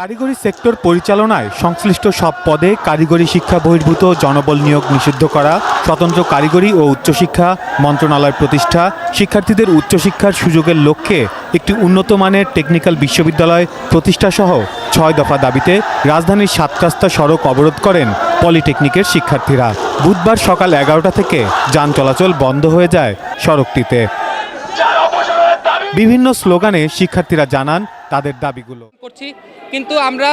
কারিগরি সেক্টর পরিচালনায় সংশ্লিষ্ট সব পদে কারিগরি শিক্ষা বহির্ভূত জনবল নিয়োগ নিষিদ্ধ করা, স্বতন্ত্র কারিগরি ও উচ্চশিক্ষা মন্ত্রণালয় প্রতিষ্ঠা, শিক্ষার্থীদের উচ্চশিক্ষার সুযোগের লক্ষ্যে একটি উন্নত মানের টেকনিক্যাল বিশ্ববিদ্যালয় প্রতিষ্ঠাসহ ছয় দফা দাবিতে রাজধানীর সাত রাস্তা সড়ক অবরোধ করেন পলিটেকনিকের শিক্ষার্থীরা। বুধবার সকাল এগারোটা থেকে যান চলাচল বন্ধ হয়ে যায় সড়কটিতে। বিভিন্ন স্লোগানে শিক্ষার্থীরা জানান তাদের দাবিগুলো। করছি কিন্তু আমরা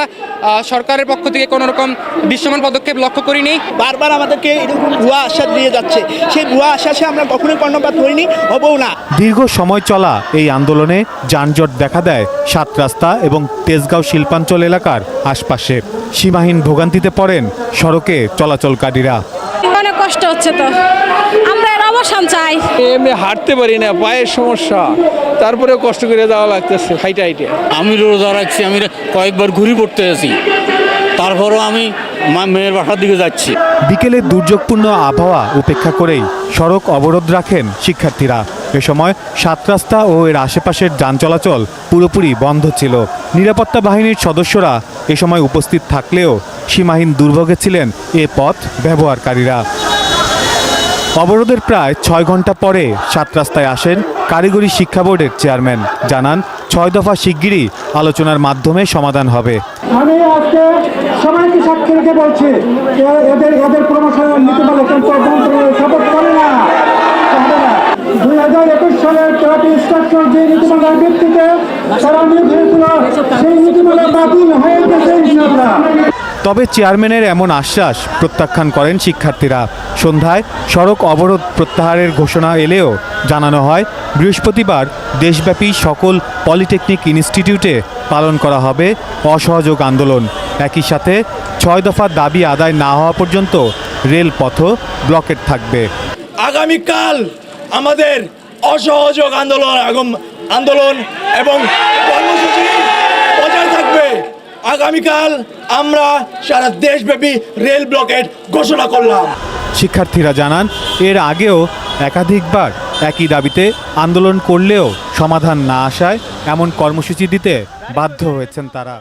সরকারের পক্ষ থেকে কোনো রকম দৃশ্যমান পদক্ষেপ লক্ষ্য করিনি। বারবার আমাদেরকে এরকম ভুয়া আশ্বাস দিয়ে যাচ্ছে। সেই ভুয়া আশ্বাসে আমরা কখনোই কর্ণপাত করিনি হবও না। দীর্ঘ সময় চলা এই আন্দোলনে যানজট দেখা দেয় সাত রাস্তা এবং তেজগাঁও শিল্পাঞ্চল এলাকার আশপাশে। সীমাহীন ভোগান্তিতে পড়েন সড়কে চলাচলকারীরা। অনেক কষ্ট হচ্ছে তো। আমরা এর চাই। এমনি হাঁটতে পারি না পায়ের সমস্যা। তারপরেও কষ্ট করে যাওয়া লাগতেছে হাইটে হাইটে। আমি রোজা রাখছি আমি কয়েকবার ঘুরি পড়তে আছি তারপরও আমি মেয়ের বাসার দিকে যাচ্ছি। বিকেলে দুর্যোগপূর্ণ আবহাওয়া উপেক্ষা করেই সড়ক অবরোধ রাখেন শিক্ষার্থীরা। এ সময় সাত রাস্তা ও এর আশেপাশের যান চলাচল পুরোপুরি বন্ধ ছিল। নিরাপত্তা বাহিনীর সদস্যরা এ সময় উপস্থিত থাকলেও সীমাহীন দুর্ভোগে ছিলেন এ পথ ব্যবহারকারীরা। অবরোধের প্রায় ছয় ঘণ্টা পরে সাত রাস্তায় আসেন কারিগরি শিক্ষা বোর্ডের চেয়ারম্যান। জানান, ছয় দফা শিগগিরই আলোচনার মাধ্যমে সমাধান হবে। বলছি এদের এদের করে দুই হাজার একুশ সালের তারা নিয়োগ হয়েছিল সেই নীতিমালা বাতিল হয়ে গেছে ইনশাআল্লাহ তবে চেয়ারম্যানের এমন আশ্বাস প্রত্যাখ্যান করেন শিক্ষার্থীরা। সন্ধ্যায় সড়ক অবরোধ প্রত্যাহারের ঘোষণা এলেও জানানো হয়, বৃহস্পতিবার দেশব্যাপী সকল পলিটেকনিক ইনস্টিটিউটে পালন করা হবে অসহযোগ আন্দোলন। একই সাথে ছয় দফার দাবি আদায় না হওয়া পর্যন্ত রেলপথও ব্লকেট থাকবে। আগামীকাল আমাদের অসহযোগ আন্দোলন আন্দোলন এবং কর্মসূচি বজায় থাকবে। আগামীকাল আমরা সারা দেশব্যাপী রেল ব্লকেট ঘোষণা করলাম। শিক্ষার্থীরা জানান, এর আগেও একাধিকবার একই দাবিতে আন্দোলন করলেও সমাধান না আসায় এমন কর্মসূচি দিতে বাধ্য হয়েছেন তারা।